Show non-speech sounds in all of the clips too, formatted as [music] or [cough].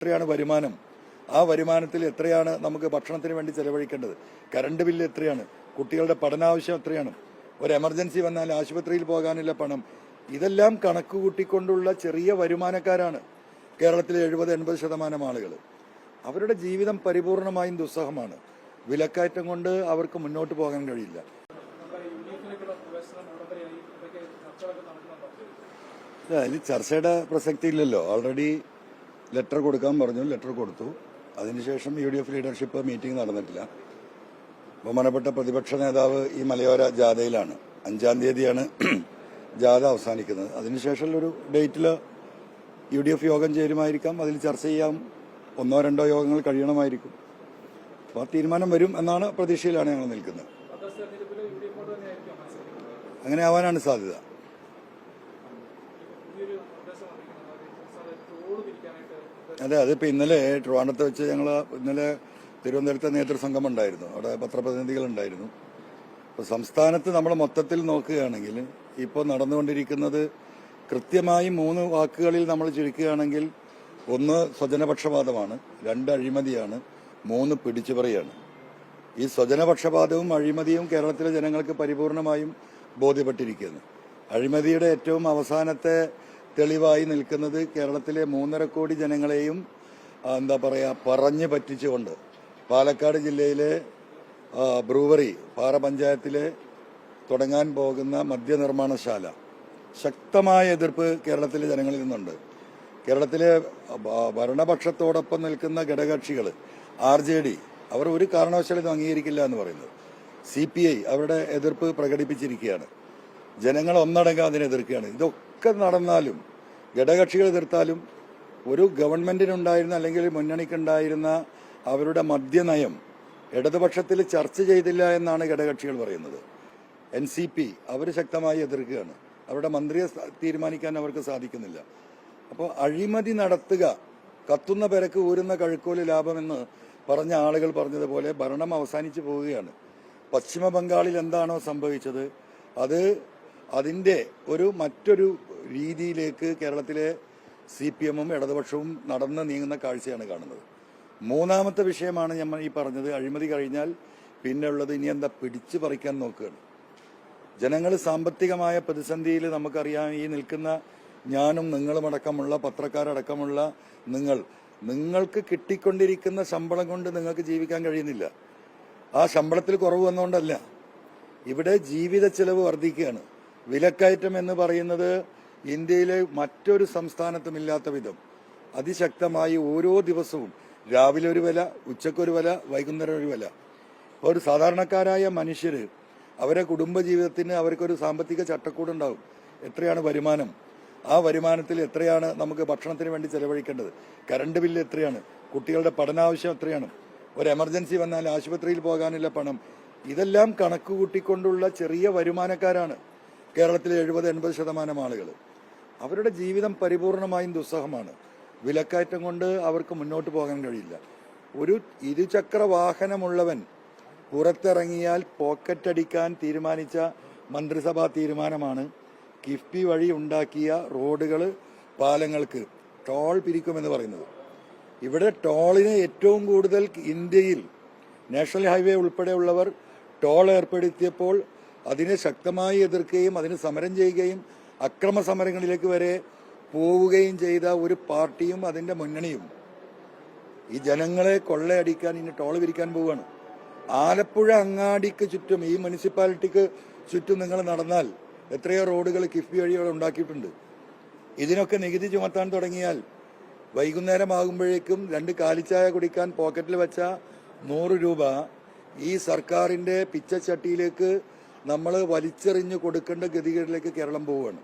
എത്രയാണ് വരുമാനം? ആ വരുമാനത്തിൽ എത്രയാണ് നമുക്ക് ഭക്ഷണത്തിന് വേണ്ടി ചെലവഴിക്കേണ്ടത്? കറണ്ട് ബില്ല് എത്രയാണ്? കുട്ടികളുടെ പഠനാവശ്യം എത്രയാണ്? ഒരു എമർജൻസി വന്നാൽ ആശുപത്രിയിൽ പോകാനുള്ള പണം. ഇതെല്ലാം കണക്ക് കൂട്ടിക്കൊണ്ടുള്ള ചെറിയ വരുമാനക്കാരാണ് കേരളത്തിലെ എഴുപത് എൺപത് ശതമാനം ആളുകൾ അവരുടെ ജീവിതം പരിപൂർണമായും ദുസ്സഹമാണ്. വിലക്കയറ്റം കൊണ്ട് അവർക്ക് മുന്നോട്ട് പോകാൻ കഴിയില്ല. അതിൽ ചർച്ചയുടെ പ്രസക്തി ഇല്ലല്ലോ. ഓൾറെഡി ലെറ്റർ കൊടുക്കാൻ പറഞ്ഞു ലെറ്റർ കൊടുത്തു. അതിനുശേഷം U D F leadership meeting നടന്നിട്ടില്ല. ബഹുമാനപ്പെട്ട പ്രതിപക്ഷ നേതാവ് ഈ മലയോര ജാഥയിലാണ്. അഞ്ചാം തീയതിയാണ് [clears throat] ജാഥ അവസാനിക്കുന്നത്. അതിനുശേഷം ഒരു ഡേറ്റിൽ യു ഡി എഫ് യോഗം ചേരുമായിരിക്കാം. അതിൽ ചർച്ച ചെയ്യാം. ഒന്നോ രണ്ടോ യോഗങ്ങൾ കഴിയണമായിരിക്കും. അപ്പോൾ ആ തീരുമാനം വരും എന്നാണ് പ്രതീക്ഷയിലാണ് ഞങ്ങൾ നിൽക്കുന്നത്. അങ്ങനെ ആവാനാണ് സാധ്യത. അതെ അതിപ്പോ ഇന്നലെ ട്രിവാൻഡ്രത്ത് വെച്ച് ഞങ്ങൾ ഇന്നലെ തിരുവനന്തപുരത്തെ നേതൃസംഘം ഉണ്ടായിരുന്നു അവിടെ പത്രപ്രതിനിധികൾ ഉണ്ടായിരുന്നു അപ്പോൾ സംസ്ഥാനത്ത് നമ്മൾ മൊത്തത്തിൽ നോക്കുകയാണെങ്കിൽ ഇപ്പോൾ നടന്നുകൊണ്ടിരിക്കുന്നത് കൃത്യമായി മൂന്ന് വാക്കുകളിൽ നമ്മൾ ചുരുക്കുകയാണെങ്കിൽ ഒന്ന് സ്വജനപക്ഷപാതമാണ് രണ്ട് അഴിമതിയാണ് മൂന്ന് പിടിച്ചുപറിയാണ്. ഈ സ്വജനപക്ഷപാതവും അഴിമതിയും കേരളത്തിലെ ജനങ്ങൾക്ക് പരിപൂർണമായും ബോധ്യപ്പെട്ടിരിക്കുന്നു. അഴിമതിയുടെ ഏറ്റവും അവസാനത്തെ തെളിവായി നിൽക്കുന്നത് കേരളത്തിലെ മൂന്നര കോടി ജനങ്ങളെയും എന്താ പറയുക പറഞ്ഞ് പറ്റിച്ചുകൊണ്ട് പാലക്കാട് ജില്ലയിലെ ബ്രൂവറി പാറ പഞ്ചായത്തിലെ തുടങ്ങാൻ പോകുന്ന മദ്യനിർമ്മാണശാല. ശക്തമായ എതിർപ്പ് കേരളത്തിലെ ജനങ്ങളിൽ നിന്നുണ്ട്. കേരളത്തിലെ ഭരണപക്ഷത്തോടൊപ്പം നിൽക്കുന്ന ഘടകകക്ഷികൾ ആർ ജെ ഡി അവർ ഒരു കാരണവശാലും അംഗീകരിക്കില്ല എന്ന് പറയുന്നത് സി പി ഐ അവരുടെ എതിർപ്പ് പ്രകടിപ്പിച്ചിരിക്കുകയാണ്. ജനങ്ങൾ ഒന്നടങ്കം അതിനെ എതിർക്കുകയാണ്. ഇതൊക്കെ നടന്നാലും ഘടകകക്ഷികൾ എതിർത്താലും ഒരു ഗവൺമെന്റിനുണ്ടായിരുന്ന അല്ലെങ്കിൽ മുന്നണിക്കുണ്ടായിരുന്ന അവരുടെ മദ്യനയം ഇടതുപക്ഷത്തിൽ ചർച്ച ചെയ്തില്ല എന്നാണ് ഘടകകക്ഷികൾ പറയുന്നത്. എൻ സി പി അവർ ശക്തമായി എതിർക്കുകയാണ്. അവരുടെ മന്ത്രിയെ തീരുമാനിക്കാൻ അവർക്ക് സാധിക്കുന്നില്ല. അപ്പോൾ അഴിമതി നടത്തുക കത്തുന്ന പെരക്ക് ഊരുന്ന കഴുക്കോൽ ലാഭമെന്ന് പറഞ്ഞ ആളുകൾ പറഞ്ഞതുപോലെ ഭരണം അവസാനിച്ചു പോവുകയാണ്. പശ്ചിമ ബംഗാളിൽ എന്താണോ സംഭവിച്ചത്? അത് അതിന്റെ ഒരു മറ്റൊരു രീതിയിലേക്ക് കേരളത്തിലെ സി പി എമ്മും ഇടതുപക്ഷവും നടന്ന് നീങ്ങുന്ന കാഴ്ചയാണ് കാണുന്നത്. മൂന്നാമത്തെ വിഷയമാണ് ഞാൻ ഈ പറഞ്ഞത്. അഴിമതി കഴിഞ്ഞാൽ പിന്നെ ഉള്ളത് ഇനി എന്താ പിടിച്ചു പറിക്കാൻ നോക്കുകയാണ്. ജനങ്ങൾ സാമ്പത്തികമായ പ്രതിസന്ധിയിൽ നമുക്കറിയാം ഈ നിൽക്കുന്ന ഞാനും നിങ്ങളുമടക്കമുള്ള പത്രക്കാരടക്കമുള്ള നിങ്ങൾ നിങ്ങൾക്ക് കിട്ടിക്കൊണ്ടിരിക്കുന്ന ശമ്പളം കൊണ്ട് നിങ്ങൾക്ക് ജീവിക്കാൻ കഴിയുന്നില്ല. ആ ശമ്പളത്തിൽ കുറവ് വന്നുകൊണ്ടല്ല ഇവിടെ ജീവിത ചെലവ് വർദ്ധിക്കുകയാണ്. വിലക്കയറ്റം എന്ന് പറയുന്നത് ഇന്ത്യയിലെ മറ്റൊരു സംസ്ഥാനത്തും ഇല്ലാത്ത വിധം അതിശക്തമായി ഓരോ ദിവസവും രാവിലെ ഒരു വില ഉച്ചക്കൊരു വില വൈകുന്നേരം ഒരു വില. ഒരു സാധാരണക്കാരായ മനുഷ്യർ അവരെ കുടുംബജീവിതത്തിന് അവർക്കൊരു സാമ്പത്തിക ചട്ടക്കൂട് ചട്ടക്കൂടുണ്ടാവും. എത്രയാണ് വരുമാനം? ആ വരുമാനത്തിൽ എത്രയാണ് നമുക്ക് ഭക്ഷണത്തിന് വേണ്ടി ചെലവഴിക്കേണ്ടത്? കറണ്ട് ബില്ല് എത്രയാണ്? കുട്ടികളുടെ പഠനാവശ്യം എത്രയാണ്? ഒരു എമർജൻസി വന്നാൽ ആശുപത്രിയിൽ പോകാനുള്ള പണം. ഇതെല്ലാം കണക്ക് കൂട്ടിക്കൊണ്ടുള്ള ചെറിയ വരുമാനക്കാരാണ്. കേരളത്തിലെ എഴുപത് എൺപത് ശതമാനം ആളുകൾ. അവരുടെ ജീവിതം പരിപൂർണമായും ദുസ്സഹമാണ്. വിലക്കയറ്റം കൊണ്ട് അവർക്ക് മുന്നോട്ട് പോകാൻ കഴിയില്ല. ഒരു ഇരുചക്ര വാഹനമുള്ളവൻ പുറത്തിറങ്ങിയാൽ പോക്കറ്റടിക്കാൻ തീരുമാനിച്ച മന്ത്രിസഭാ തീരുമാനമാണ് കിഫ്ബി വഴി ഉണ്ടാക്കിയ റോഡുകൾ പാലങ്ങൾക്ക് ടോൾ പിരിക്കുമെന്ന് പറയുന്നത്. ഇവിടെ ടോളിന് ഏറ്റവും കൂടുതൽ ഇന്ത്യയിൽ നാഷണൽ ഹൈവേ ഉൾപ്പെടെയുള്ളവർ ടോൾ ഏർപ്പെടുത്തിയപ്പോൾ അതിനെ ശക്തമായി എതിർക്കുകയും അതിന് സമരം ചെയ്യുകയും അക്രമ സമരങ്ങളിലേക്ക് വരെ പോവുകയും ചെയ്ത ഒരു പാർട്ടിയും അതിന്റെ മുന്നണിയും. ഈ ജനങ്ങളെ കൊള്ളയടിക്കാൻ ഇനി ടോൾ പിരിക്കാൻ പോവുകയാണ്. ആലപ്പുഴ അങ്ങാടിക്ക് ചുറ്റും ഈ മുനിസിപ്പാലിറ്റിക്ക് ചുറ്റും നിങ്ങൾ നടന്നാൽ എത്രയോ റോഡുകൾ കിഫ്ബി വഴി ഉണ്ടാക്കിയിട്ടുണ്ട്. ഇതിനൊക്കെ നികുതി ചുമത്താൻ തുടങ്ങിയാൽ വൈകുന്നേരമാകുമ്പോഴേക്കും രണ്ട് കാലിച്ചായ കുടിക്കാൻ പോക്കറ്റിൽ വെച്ച നൂറ് രൂപ ഈ സർക്കാരിന്റെ പിച്ചച്ചട്ടിയിലേക്ക് നമ്മൾ വലിച്ചെറിഞ്ഞ് കൊടുക്കേണ്ട ഗതികളിലേക്ക് കേരളം പോവുകയാണ്.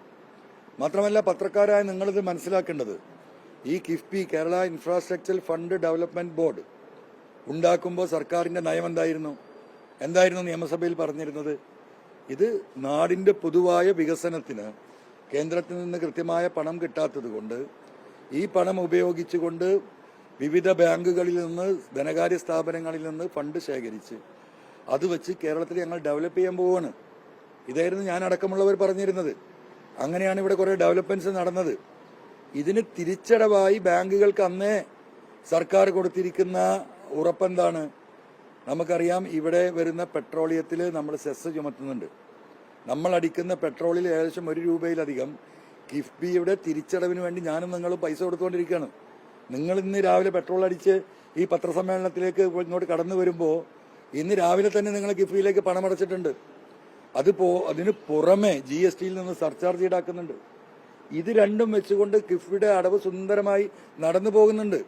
മാത്രമല്ല പത്രക്കാരായ നിങ്ങളിത് മനസ്സിലാക്കേണ്ടത് ഈ KIIFB Kerala infrastructure fund development board ഉണ്ടാക്കുമ്പോൾ സർക്കാരിന്റെ നയം എന്തായിരുന്നു? എന്തായിരുന്നു നിയമസഭയിൽ പറഞ്ഞിരുന്നത്? ഇത് നാടിന്റെ പൊതുവായ വികസനത്തിന് കേന്ദ്രത്തിൽ നിന്ന് കൃത്യമായ പണം കിട്ടാത്തത് കൊണ്ട് ഈ പണം ഉപയോഗിച്ചുകൊണ്ട് വിവിധ ബാങ്കുകളിൽ നിന്ന് ധനകാര്യ സ്ഥാപനങ്ങളിൽ നിന്ന് ഫണ്ട് ശേഖരിച്ച് അത് വെച്ച് കേരളത്തിൽ ഞങ്ങൾ ഡെവലപ്പ് ചെയ്യാൻ പോവാണ്. ഇതായിരുന്നു ഞാൻ അടക്കമുള്ളവർ പറഞ്ഞിരുന്നത്. അങ്ങനെയാണ് ഇവിടെ കുറെ ഡെവലപ്മെന്റ്സ് നടന്നത്. ഇതിന് തിരിച്ചടവായി ബാങ്കുകൾക്ക് അന്നേ സർക്കാർ കൊടുത്തിരിക്കുന്ന ഉറപ്പെന്താണ്? നമുക്കറിയാം ഇവിടെ വരുന്ന പെട്രോളിയത്തിൽ നമ്മൾ സെസ് ചുമത്തുന്നുണ്ട്. നമ്മൾ അടിക്കുന്ന പെട്രോളിൽ ഏകദേശം ഒരു രൂപയിലധികം കിഫ്ബിയുടെ തിരിച്ചടവിന് വേണ്ടി ഞാനും നിങ്ങളും പൈസ കൊടുത്തുകൊണ്ടിരിക്കുകയാണ്. നിങ്ങൾ ഇന്ന് രാവിലെ പെട്രോൾ അടിച്ച് ഈ പത്രസമ്മേളനത്തിലേക്ക് ഇങ്ങോട്ട് കടന്നു വരുമ്പോൾ ഇന്ന് രാവിലെ തന്നെ നിങ്ങൾ കിഫ്ബിയിലേക്ക് പണമടച്ചിട്ടുണ്ട്. അത് പോ അതിന് പുറമെ ജി എസ് ടിയിൽ നിന്ന് സർചാർജ് ഈടാക്കുന്നുണ്ട്. ഇത് രണ്ടും വെച്ചുകൊണ്ട് കിഫ്ബിയുടെ അടവ് സുന്ദരമായി നടന്നു പോകുന്നുണ്ട്.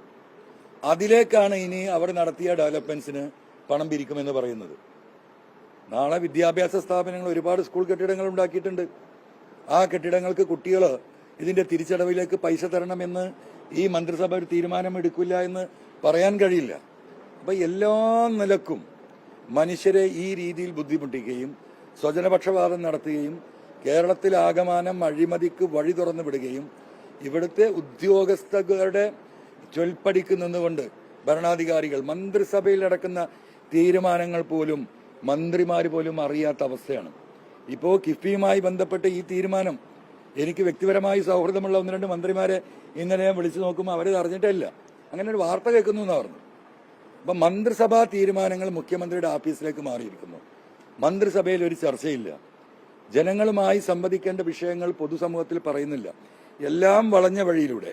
അതിലേക്കാണ് ഇനി അവർ നടത്തിയ ഡെവലപ്മെന്റ്സിന് പണം പിരിക്കുമെന്ന് പറയുന്നത്. നാളെ വിദ്യാഭ്യാസ സ്ഥാപനങ്ങൾ ഒരുപാട് സ്കൂൾ കെട്ടിടങ്ങൾ ഉണ്ടാക്കിയിട്ടുണ്ട്. ആ കെട്ടിടങ്ങൾക്ക് കുട്ടികൾ ഇതിന്റെ തിരിച്ചടവിലേക്ക് പൈസ തരണമെന്ന് ഈ മന്ത്രിസഭ ഒരു തീരുമാനം എടുക്കില്ല എന്ന് പറയാൻ കഴിയില്ല. അപ്പൊ എല്ലാ നിലക്കും മനുഷ്യരെ ഈ രീതിയിൽ ബുദ്ധിമുട്ടിക്കുകയും സ്വജനപക്ഷപാതം നടത്തുകയും കേരളത്തിൽ ആകമാനം അഴിമതിക്ക് വഴി തുറന്നു വിടുകയും ഇവിടുത്തെ ഉദ്യോഗസ്ഥരുടെ ചൊൽപ്പടിക്ക് നിന്നുകൊണ്ട് ഭരണാധികാരികൾ മന്ത്രിസഭയിൽ നടക്കുന്ന തീരുമാനങ്ങൾ പോലും മന്ത്രിമാർ പോലും അറിയാത്ത അവസ്ഥയാണ്. ഇപ്പോൾ കിഫ്ബിയുമായി ബന്ധപ്പെട്ട് ഈ തീരുമാനം എനിക്ക് വ്യക്തിപരമായി സൗഹൃദമുള്ള ഒന്ന് രണ്ട് മന്ത്രിമാരെ ഇന്നലെ ഞാൻ വിളിച്ചു നോക്കുമ്പോൾ അവരത് അറിഞ്ഞിട്ടില്ല അങ്ങനെ ഒരു വാർത്ത കേൾക്കുന്നു എന്നാ പറഞ്ഞു. അപ്പൊ മന്ത്രിസഭാ തീരുമാനങ്ങൾ മുഖ്യമന്ത്രിയുടെ ഓഫീസിലേക്ക് മാറിയിരിക്കുന്നു. മന്ത്രിസഭയിൽ ഒരു ചർച്ചയില്ല. ജനങ്ങളുമായി സംവദിക്കേണ്ട വിഷയങ്ങൾ പൊതുസമൂഹത്തിൽ പറയുന്നില്ല. എല്ലാം വളഞ്ഞ വഴിയിലൂടെ.